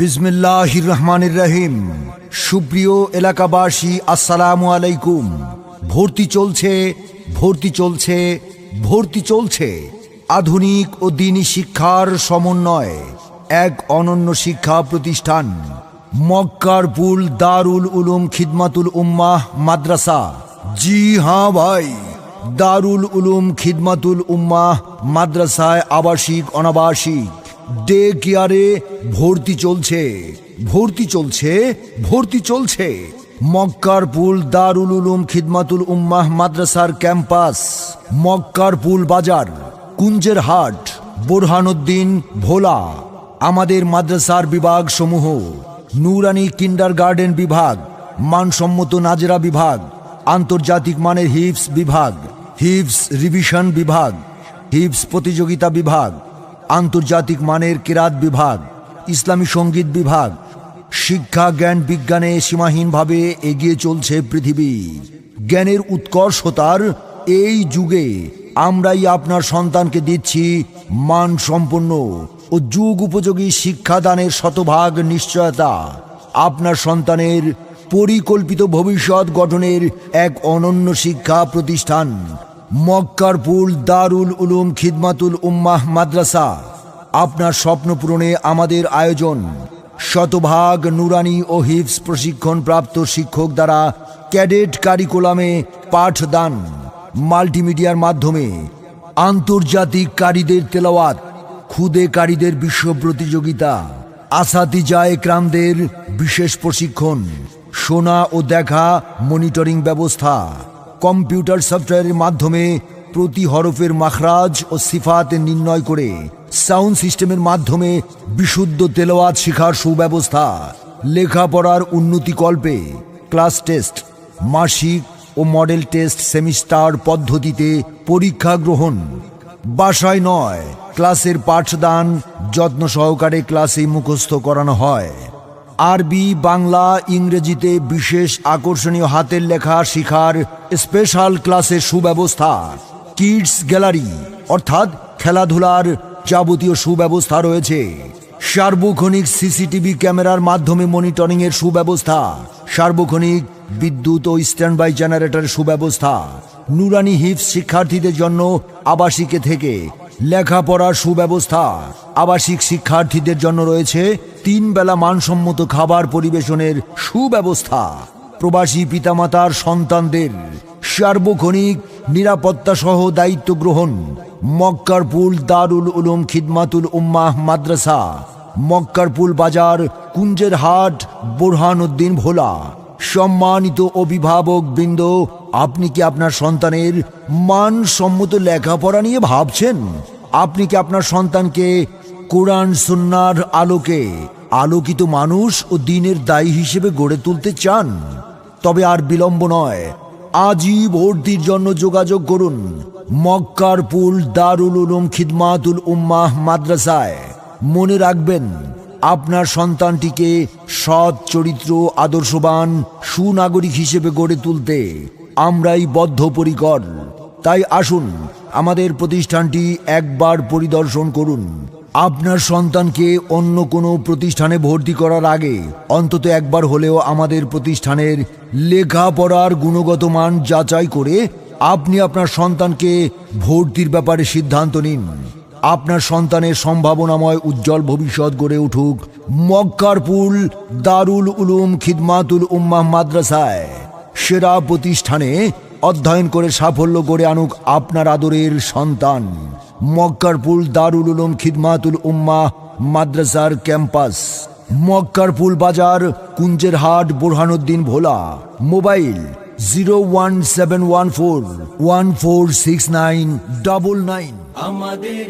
বিসমিল্লাহির রহমানির রহিম সুপ্রিয় এলাকাবাসী, আসসালামু আলাইকুম। ভর্তি চলছে ভর্তি চলছে ভর্তি চলছে। আধুনিক ও দিনী শিক্ষার সমন্বয় এক অনন্য শিক্ষা প্রতিষ্ঠান মক্কারপুল দারুল উলুম খিদমাতুল উম্মাহ মাদ্রাসা। জি হ্যাঁ ভাই, দারুল উলুম খিদমাতুল উম্মাহ মাদ্রাসায় আবাসিক অনাবাসিক। ডে কেয়ারে ভর্তি চলছে ভর্তি চলছে ভর্তি চলছে। মক্কারপুল দারুল উলুম খিদমাতুল উম্মাহ মাদ্রাসার ক্যাম্পাস মক্কারপুল বাজার, কুঞ্জের হাট, বোরহানুদ্দিন ভোলা, আমাদের মাদ্রাসার বিভাগ সমূহ নুরানি কিন্ডার গার্ডেন বিভাগ, মানসম্মত নাজরা বিভাগ, আন্তর্জাতিক মানের হিপস বিভাগ হিপস রিভিশন বিভাগ হিপস প্রতিযোগিতা বিভাগ আন্তর্জাতিক মানের কেরাত বিভাগ, ইসলামী সংগীত বিভাগ, শিক্ষা, জ্ঞান বিজ্ঞানে সীমাহীনভাবে এগিয়ে চলছে পৃথিবী। জ্ঞানের উৎকর্ষতার এই যুগে আমরাই আপনার সন্তানকে দিচ্ছি মানসম্পন্ন ও যুগ উপযোগী শিক্ষাদানের শতভাগ নিশ্চয়তা। আপনার সন্তানের পরিকল্পিত ভবিষ্যৎ গঠনের এক অনন্য শিক্ষা প্রতিষ্ঠান। মক্কারপুল দারুল উলুম, খিদমাতুল উম্মাহ, মাদ্রাসা। আপনার স্বপ্ন পূরণে আমাদের আয়োজন। শতভাগ নুরানি ও হিপস প্রশিক্ষণ প্রাপ্ত শিক্ষক দ্বারা ক্যাডেট কারিকুলামে পাঠদান মাল্টিমিডিয়ার মাধ্যমে। আন্তর্জাতিক কারীদের তেলাওয়াত, খুদে কারীদের বিশ্ব প্রতিযোগিতা আসাতিজা একরামদের বিশেষ প্রশিক্ষণ, শোনা ও দেখা মনিটরিং ব্যবস্থা। কম্পিউটার সফটওয়্যারের মাধ্যমে প্রতি হরফের মাখরাজ ও সিফাত নির্ণয় করে সাউন্ড সিস্টেমের মাধ্যমে বিশুদ্ধ তেলাওয়াত শেখার সুব্যবস্থা, লেখাপড়ার উন্নতিকল্পে ক্লাস টেস্ট, মাসিক ও মডেল টেস্ট সেমিস্টার পদ্ধতিতে পরীক্ষা গ্রহণ। বাসায় নয়, ক্লাসের পাঠদান যত্ন সহকারে ক্লাসে মুখস্থ করানো হয়। আরবি, বাংলা, ইংরেজিতে বিশেষ আকর্ষণীয় হাতের লেখা শিখার স্পেশাল ক্লাসের সুব্যবস্থা কিডস গ্যালারি অর্থাৎ খেলাধুলার যাবতীয় সুব্যবস্থা রয়েছে। সার্বক্ষণিক সিসিটিভি ক্যামেরার মাধ্যমে মনিটরিং এর সুব্যবস্থা, সার্বক্ষণিক বিদ্যুৎ ও স্ট্যান্ড বাই জেনারেটরের সুব্যবস্থা, নুরানি হিপস শিক্ষার্থীদের জন্য আবাসিকে থেকে লেখাপড়ার সুব্যবস্থা, আবাসিক শিক্ষার্থীদের জন্য রয়েছে তিন বেলা মানসম্মত খাবার পরিবেশনের সুব্যবস্থা। প্রবাসী পিতামাতার সন্তানদের সার্বক্ষণিক নিরাপত্তা সহ দায়িত্ব গ্রহণ মক্কারপুল দারুল উলুম খিদমাতুল উম্মাহ মাদ্রাসা মক্কারপুল বাজার কুঞ্জের হাট বোরহানুদ্দিন ভোলা। সম্মানিত অভিভাবক বৃন্দ, আপনি কি আপনার সন্তানের মানসম্মত লেখাপড়া নিয়ে ভাবছেন? আপনি কি আপনার সন্তানকে কোরআন, সুন্নার আলোকে আলোকিত মানুষ ও দিনের দায়ী হিসেবে গড়ে তুলতে চান। তবে আর বিলম্ব নয়। আজই ভর্তির জন্য যোগাযোগ করুন মক্কারপুল দারুল উলুম খিদমাতুল উম্মাহ মাদ্রাসায়। মনে রাখবেন, আপনার সন্তানটিকে সৎ, চরিত্র, আদর্শবান, সুনাগরিক হিসেবে গড়ে তুলতে আমরাই বদ্ধপরিকর। তাই আসুন, আমাদের প্রতিষ্ঠানটি একবার পরিদর্শন করুন। আপনার সন্তানকে অন্য কোনো প্রতিষ্ঠানে ভর্তি করার আগে অন্তত একবার হলেও আমাদের প্রতিষ্ঠানের লেখাপড়ার গুণগত মান যাচাই করে আপনি আপনার সন্তানকে ভর্তির ব্যাপারে সিদ্ধান্ত নিন। আপনার সন্তানের সম্ভাবনাময় উজ্জ্বল ভবিষ্যৎ গড়ে উঠুক মক্কারপুল দারুল উলুম খিদমাতুল উম্মাহ মাদ্রাসায়। সেরা প্রতিষ্ঠানে অধ্যয়ন করে সাফল্য গড়ে আনুক আপনার আদরের সন্তান। মক্কারপুল দারুল উলুম খিদমাতুল উম্মা মাদ্রাসার ক্যাম্পাস। মক্কারপুল বাজার কুঞ্জের হাট Borhanuddin Bhola. Mobile zero one seven one four one four six nine double nine. আমাদের